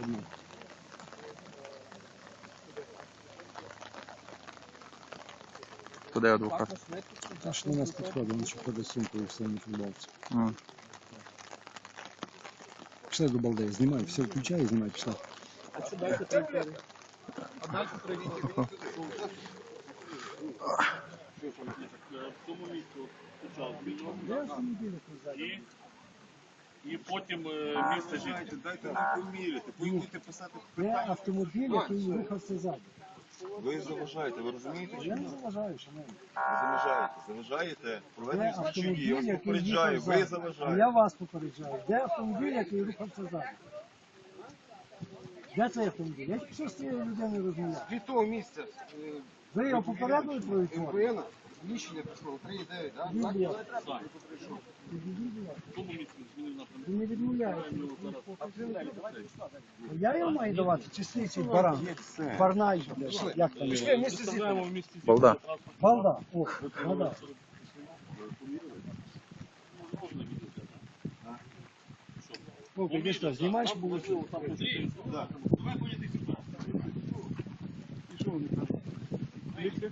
Одно. Куди адвокат? Що на нас підходить, він ще ходить з сумкою в своєму футболці. М. Пішли до балдеї, знімай, все включай і знімай, пішли. В тому місці почав і, потім е, місце життя. Дайте ви поміряти, будете писати Це питання. автомобіль, який рухався ззаду. Ви заважаєте, ви розумієте? чи Я ні? не заважаю, шановні. Ви заважаєте, заважаєте проведення Це слідчої. Я вас який попереджаю, їхав ви ззаду. Я заважаєте. вас попереджаю. Де автомобіль, який рухався ззаду? Де цей автомобіль? Я що з цією людиною розмовляв. Від того місця е, Ви його попередили про відтворення? МПН рішення прийшло 3,9, да? Біблія. Так, Біблія. в тому місці не відмовляється. А я його маю давати, чи слідчий баран. Барнай, як там його? Балда. Балда. О, балда. Ну, ти що, ну, знімаєш булочку? Давай поняти сюди. І що вони кажуть? Ліклі?